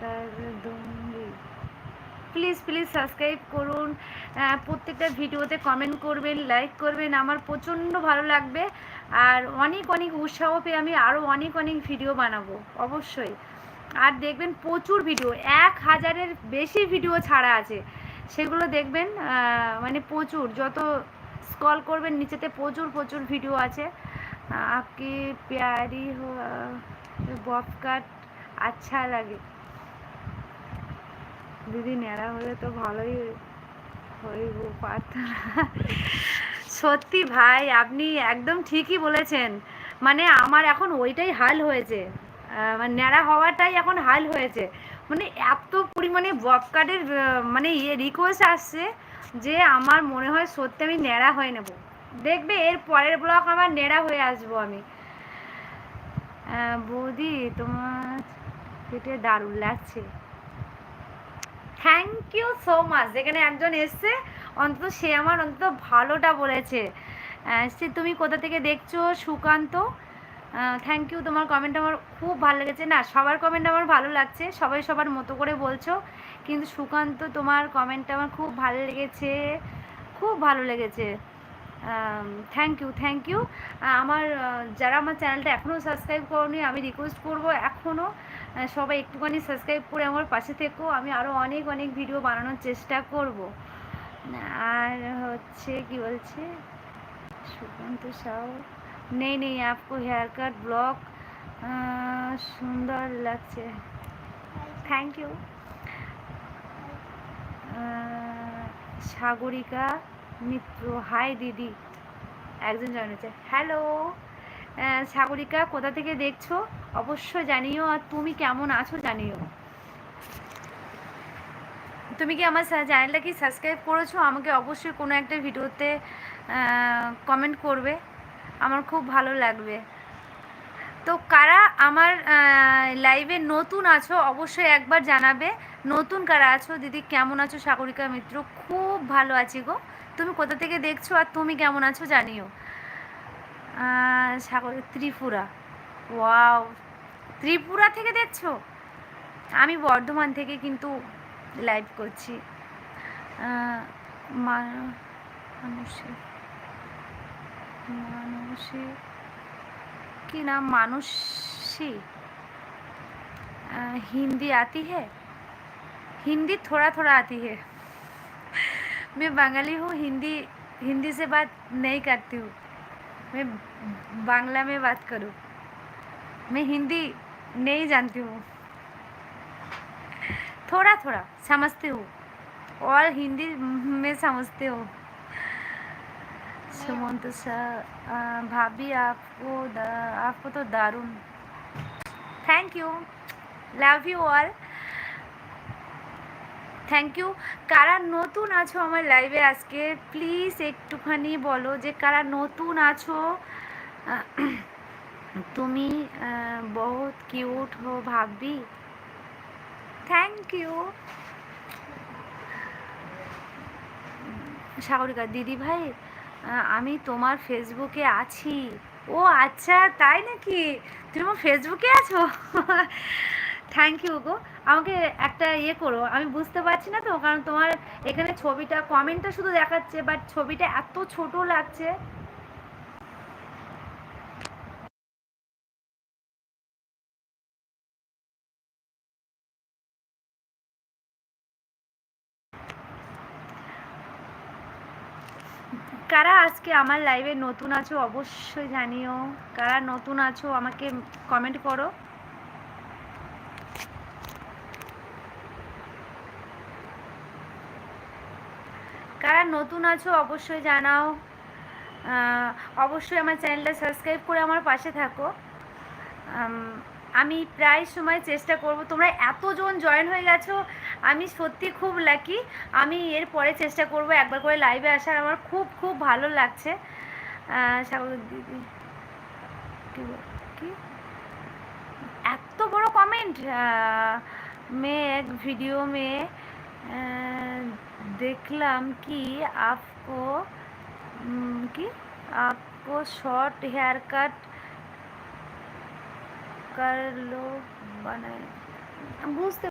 কর দুঙ্গি please please subscribe করুন। প্রত্যেকটা ভিডিওতে কমেন্ট করবেন লাইক করবেন। আমার প্রচণ্ড ভালো লাগবে। আর অনেক অনেক উৎসাহ পেয়ে আমি আরও অনেক অনেক ভিডিও বানাবো, অবশ্যই। আর দেখবেন প্রচুর ভিডিও এক হাজারের বেশি ভিডিও ছাড়া আছে। সেগুলো দেখবেন মানে প্রচুর। যত স্কল করবেন, নিচেতে প্রচুর প্রচুর ভিডিও আছে। আপকি প্যারি বব কাট আচ্ছা লাগে। দিদি ন্যাড়া হলে তো ভালোই হইব পারতাম। সত্যি ভাই, আপনি একদম ঠিকই বলেছেন। মানে আমার এখন ওইটাই হাল হয়েছে। মানে ন্যাড়া হওয়াটাই এখন হাল হয়েছে। মানে এত পরিমাণে বব মানে ইয়ে রিকোয়েস্ট আসছে যে আমার মনে হয় সত্যি আমি ন্যাড়া হয়ে নেব। দেখবে এর পরের ব্লক আমার ন্যাড়া হয়ে আসব আমি। বৌদি, তোমার পেটে দারুণ লাগছে। থ্যাংক ইউ সো মাচ যেখানে একজন এসছে, অন্তত সে আমার অন্তত ভালোটা বলেছে। সে তুমি কোথা থেকে দেখছ, সুকান্ত? থ্যাংক ইউ তোমার কমেন্ট আমার খুব ভালো লেগেছে। না, সবার কমেন্ট আমার ভালো লাগছে, সবাই সবার মতো করে বলছো। কিন্তু সুকান্ত, তোমার কমেন্টটা আমার খুব ভালো লেগেছে, খুব ভালো লেগেছে। থ্যাংক ইউ থ্যাংক ইউ আমার যারা আমার চ্যানেলটা এখনও সাবস্ক্রাইব করনি, আমি রিকোয়েস্ট করব এখনও সবাই একটুখানি সাবস্ক্রাইব করে আমার পাশে থেকেও আমি আরও অনেক অনেক ভিডিও বানানোর চেষ্টা করব। আর হচ্ছে, কি বলছে? সুকান্ত সাউ। নেই নেই, আপকো হেয়ার কাট ব্লক সুন্দর লাগছে। Thank you Sagarika. Mitra, hi দিদি। একজন জয়েন হ্যালো সাগরিকা, কোথা থেকে দেখছ? অবশ্যই জানিও আর তুমি কেমন আছো জানিও। তুমি কি আমার চ্যানেলটা কি সাবস্ক্রাইব করেছ? আমাকে অবশ্যই কোনো একটা ভিডিওতে কমেন্ট করবে। আমার খুব ভালো লাগবে। তো কারা আমার লাইভে নতুন আছো, অবশ্যই একবার জানাবে। নতুন কারা আছো? দিদি, কেমন আছো সাগরিকা মিত্র? খুব ভালো আছি গো। তুমি কোথা থেকে দেখছো আর তুমি কেমন আছো জানিও আহ, সাগর ত্রিপুরা ওয়াও ত্রিপুরা থেকে দেখছো আমি বর্ধমান থেকে কিন্তু লাইভ করছি আহ, মা- মানুষের মানুষের কি नाम मानुषी अ, हिंदी आती है हिंदी थोड़ा थोड़ा आती है मैं बंगाली हूँ हिंदी हिंदी से बात नहीं करती हूँ मैं बांग्ला में बात करूँ मैं हिंदी नहीं जानती हूँ थोड़ा थोड़ा समझती हूँ और हिंदी में समझती हो सुमंत सर भाभी आपको आपको तो दारुण thank you love you all thank you কারা নতুন আছো আমার লাইভে আজকে? প্লিজ একটুখানি বলো যে কারা নতুন আছো? তুমি বহুত কিউট হো ভাবি। থ্যাংক ইউ সাগরিকা, দিদি ভাই আমি তোমার ফেসবুকে আছি। ও আচ্ছা তাই নাকি? তুমি ফেসবুকে আছো? থ্যাংক ইউ গো আমাকে একটা ইয়ে করো, আমি বুঝতে পারছি না তো, কারণ তোমার এখানে ছবিটা কমেন্টটা শুধু দেখাচ্ছে বাট ছবিটা এত ছোট লাগছে। কারা আজকে আমার লাইভে নতুন আছো অবশ্যই জানিও। কারা নতুন আছো, আমাকে কমেন্ট করো। কারা নতুন আছো, অবশ্যই জানাও। অবশ্যই আমার চ্যানেলটা সাবস্ক্রাইব করে আমার পাশে থাকো। আমি প্রায় সময় চেষ্টা করব। তোমরা এতজন জয়েন হয়ে গেছো, আমি সত্যি খুব লাকি আমি এর পরে চেষ্টা করব একবার করে লাইভে আসার। আমার খুব খুব ভালো লাগছে। এত বড় কমেন্ট মে এক ভিডিও মে দেখলাম কি আপকো উম, কি आपको शॉर्ट हेयर कट कर लो बनाए বুঝতে